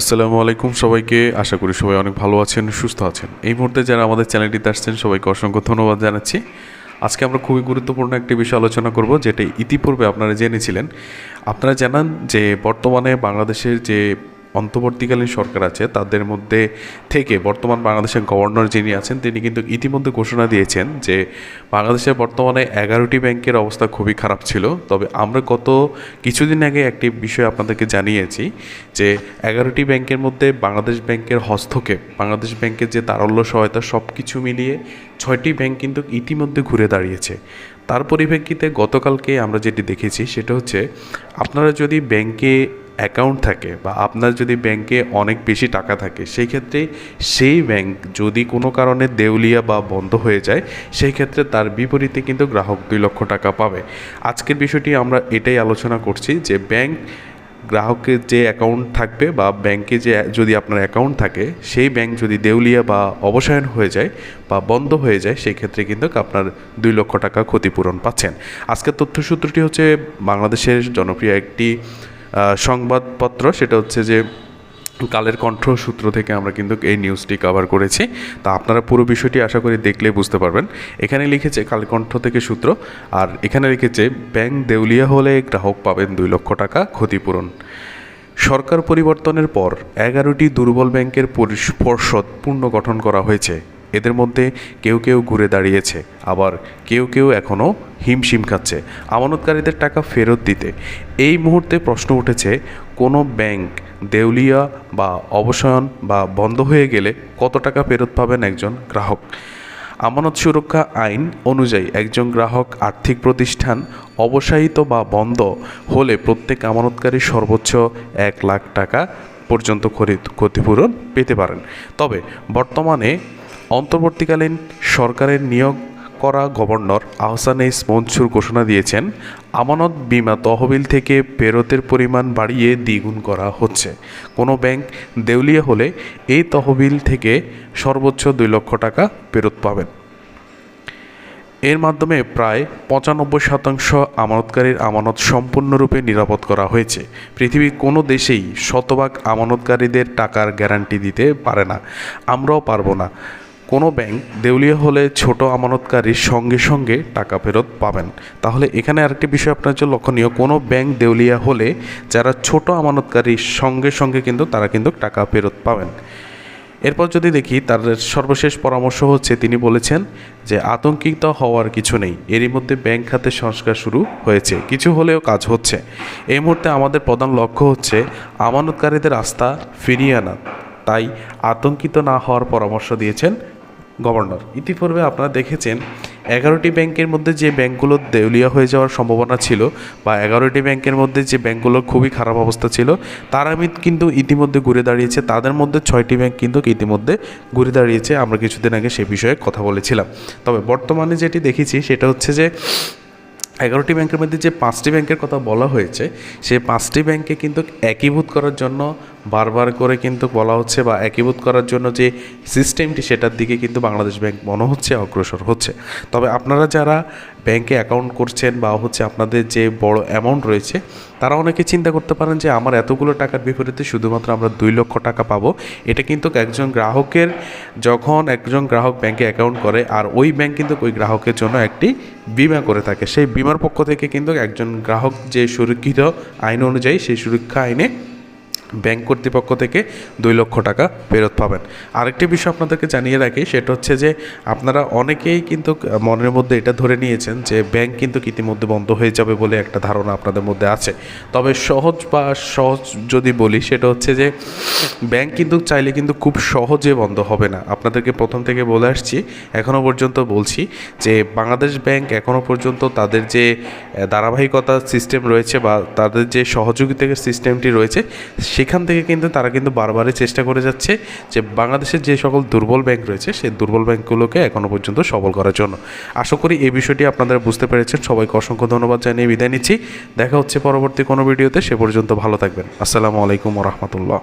আসসালামু আলাইকুম সবাইকে। আশা করি সবাই অনেক ভালো আছেন, সুস্থ আছেন। এই মুহূর্তে যারা আমাদের চ্যানেলটিতে আসছেন, সবাইকে অসংখ্য ধন্যবাদ জানাচ্ছি। আজকে আমরা খুবই গুরুত্বপূর্ণ একটি বিষয় আলোচনা করব, যেটা ইতিপূর্বে আপনারা জেনেছিলেন। আপনারা জানান যে বর্তমানে বাংলাদেশের যে অন্তর্বর্তীকালীন সরকার আছে, তাদের মধ্যে থেকে বর্তমান বাংলাদেশের গভর্নর যিনি আছেন, তিনি কিন্তু ইতিমধ্যে ঘোষণা দিয়েছেন যে বাংলাদেশের বর্তমানে এগারোটি ব্যাংকের অবস্থা খুবই খারাপ ছিল। তবে আমরা গত কিছুদিন আগে একটি বিষয় আপনাদেরকে জানিয়েছি যে এগারোটি ব্যাংকের মধ্যে বাংলাদেশ ব্যাংকের হস্তক্ষেপ, বাংলাদেশ ব্যাংকের যে তারল্য সহায়তা সব কিছু মিলিয়ে ছয়টি ব্যাংক কিন্তু ইতিমধ্যে ঘুরে দাঁড়িয়েছে। তার পরিপ্রেক্ষিতে গতকালকে আমরা যেটি দেখেছি সেটা হচ্ছে, আপনারা যদি ব্যাংকে অ্যাকাউন্ট থাকে বা আপনার যদি ব্যাংকে অনেক বেশি টাকা থাকে, সেই ক্ষেত্রে সেই ব্যাংক যদি কোনো কারণে দেউলিয়া বা বন্ধ হয়ে যায়, সেই ক্ষেত্রে তার বিপরীতে কিন্তু গ্রাহক দুই লক্ষ টাকা পাবে। আজকের বিষয়টি আমরা এটাই আলোচনা করছি যে ব্যাংক গ্রাহকের যে অ্যাকাউন্ট থাকবে বা ব্যাংকে যে যদি আপনার অ্যাকাউন্ট থাকে, সেই ব্যাংক যদি দেউলিয়া বা অবসায়ন হয়ে যায় বা বন্ধ হয়ে যায়, সেই ক্ষেত্রে কিন্তু আপনার দুই লক্ষ টাকা ক্ষতিপূরণ পাচ্ছেন। আজকের তথ্যসূত্রটি হচ্ছে বাংলাদেশের জনপ্রিয় একটি সংবাদপত্র, সেটা হচ্ছে যে কালের কণ্ঠ সূত্র থেকে আমরা কিন্তু এই নিউজটি কভার করেছি। তা আপনারা পুরো বিষয়টি আশা করি দেখলে বুঝতে পারবেন। এখানে লিখেছে কালের কণ্ঠ থেকে সূত্র, আর এখানে লিখেছে, ব্যাংক দেউলিয়া হলে গ্রাহক পাবেন দুই লক্ষ টাকা ক্ষতিপূরণ। সরকার পরিবর্তনের পর এগারোটি দুর্বল ব্যাংকের পরিষ- পর্ষদ পুনর্গঠন করা হয়েছে। এদের মধ্যে কেউ কেউ ঘুরে দাঁড়িয়েছে, আবার কেউ কেউ এখনও হিমশিম খাচ্ছে। আমানতকারীদের টাকা ফেরত দিতে। এই মুহূর্তে প্রশ্ন উঠেছে, কোনো ব্যাংক, দেউলিয়া বা অবসায়ন বা বন্ধ হয়ে গেলে কত টাকা ফেরত পাবেন একজন গ্রাহক? আমানত সুরক্ষা আইন অনুযায়ী একজন গ্রাহক আর্থিক প্রতিষ্ঠান অবসায়িত বা বন্ধ হলে প্রত্যেক আমানতকারী সর্বোচ্চ এক লাখ টাকা পর্যন্ত ক্ষতিপূরণ পেতে পারেন। তবে বর্তমানে অন্তর্বর্তীকালীন সরকারের নিয়োগ করা গভর্নর আহসান এইস মনসুর ঘোষণা দিয়েছেন, আমানত বিমা তহবিল থেকে ফেরতের পরিমাণ বাড়িয়ে দ্বিগুণ করা হচ্ছে। কোনো ব্যাংক দেউলিয়া হলে এই তহবিল থেকে সর্বোচ্চ দুই লক্ষ টাকা ফেরত পাবেন। এর মাধ্যমে প্রায় পঁচানব্বই শতাংশ আমানতকারীর আমানত সম্পূর্ণরূপে নিরাপদ করা হয়েছে। পৃথিবীর কোনো দেশেই শতভাগ আমানতকারীদের টাকার গ্যারান্টি দিতে পারে না। আমরাও পারব না। কোনো ব্যাংক দেউলিয়া হলে ছোট আমানতকারীর সঙ্গে সঙ্গে টাকা ফেরত পাবেন। তাহলে এখানে আরেকটি বিষয় আপনার জন্য লক্ষণীয়। কোনো ব্যাংক দেউলিয়া হলে যারা ছোট আমানতকারীর সঙ্গে সঙ্গে কিন্তু তারা কিন্তু টাকা ফেরত পাবেন। এরপর যদি দেখি, তার সর্বশেষ পরামর্শ হচ্ছে, তিনি বলেছেন যে আতঙ্কিত হওয়ার কিছু নেই। এরই মধ্যে ব্যাংক খাতে সংস্কার শুরু হয়েছে। কিছু হলেও কাজ হচ্ছে। এই মুহূর্তে আমাদের প্রধান লক্ষ্য হচ্ছে আমানতকারীদের আস্থা ফিরিয়ে আনা। তাই আতঙ্কিত না হওয়ার পরামর্শ দিয়েছেন গভর্নর। ইতিপূর্বে আপনারা দেখেছেন, এগারোটি ব্যাংকের মধ্যে যে ব্যাংকগুলো দেউলিয়া হয়ে যাওয়ার সম্ভাবনা ছিল বা এগারোটি ব্যাংকের মধ্যে যে ব্যাংকগুলোর খুবই খারাপ অবস্থা ছিল তারা কিন্তু ইতিমধ্যে ঘুরে দাঁড়িয়েছে। তাদের মধ্যে ছয়টি ব্যাংক কিন্তু ইতিমধ্যে ঘুরে দাঁড়িয়েছে। আমরা কিছুদিন আগে সে বিষয়ে কথা বলেছিলাম। তবে বর্তমানে যেটি দেখেছি, সেটা হচ্ছে যে, এগারোটি ব্যাংকের মধ্যে যে পাঁচটি ব্যাংকের কথা বলা হয়েছে সেই পাঁচটি ব্যাংকে কিন্তু একীভূত করার জন্য বারবার করে কিন্তু বলা হচ্ছে বা একীভূত করার জন্য যে সিস্টেমটি সেটার দিকে কিন্তু বাংলাদেশ ব্যাংক মনে হচ্ছে, অগ্রসর হচ্ছে। তবে আপনারা যারা ব্যাংকে অ্যাকাউন্ট করছেন বা হচ্ছে আপনাদের যে বড় অ্যামাউন্ট রয়েছে, তারা অনেকে চিন্তা করতে পারেন যে আমার এতগুলো টাকার বিপরীতে শুধুমাত্র আমরা দুই লক্ষ টাকা পাবো। এটা কিন্তু একজন গ্রাহকের যখন একজন গ্রাহক ব্যাংকে অ্যাকাউন্ট করে আর ওই ব্যাংক কিন্তু ওই গ্রাহকের জন্য একটি বিমা করে থাকে। সেই বিমার পক্ষ থেকে কিন্তু একজন গ্রাহক যে সুরক্ষিত আইন অনুযায়ী সেই সুরক্ষা আইনে ব্যাংক কর্তৃপক্ষ থেকে দুই লক্ষ টাকা ফেরত পাবেন। আরেকটি বিষয় আপনাদেরকে জানিয়ে রাখি, সেটা হচ্ছে যে আপনারা অনেকেই কিন্তু মনের মধ্যে এটা ধরে নিয়েছেন যে ব্যাংক কিন্তু ইতিমধ্যে বন্ধ হয়ে যাবে বলে একটা ধারণা আপনাদের মধ্যে আছে। তবে সহজ বা সহজ যদি বলি, সেটা হচ্ছে যে ব্যাংক কিন্তু চাইলে কিন্তু খুব সহজে বন্ধ হবে না। আপনাদেরকে প্রথম থেকে বলে আসছি এখনও পর্যন্ত বলছি যে বাংলাদেশ ব্যাংক এখনও পর্যন্ত তাদের যে ধারাবাহিকতা সিস্টেম রয়েছে বা তাদের যে সহযোগিতার সিস্টেমটি রয়েছে সেখান থেকে কিন্তু তারা কিন্তু বারবারই চেষ্টা করে যাচ্ছে যে বাংলাদেশের যে সকল দুর্বল ব্যাংক রয়েছে, সেই দুর্বল ব্যাংকগুলোকে এখনও পর্যন্ত সবল করার জন্য। আশা করি এই বিষয়টি আপনারা বুঝতে পেরেছেন। সবাইকে অসংখ্য ধন্যবাদ জানিয়ে বিদায় নিচ্ছি। দেখা হচ্ছে পরবর্তী কোনো ভিডিওতে। সে পর্যন্ত ভালো থাকবেন। আসসালামু আলাইকুম রহমতুল্লাহ।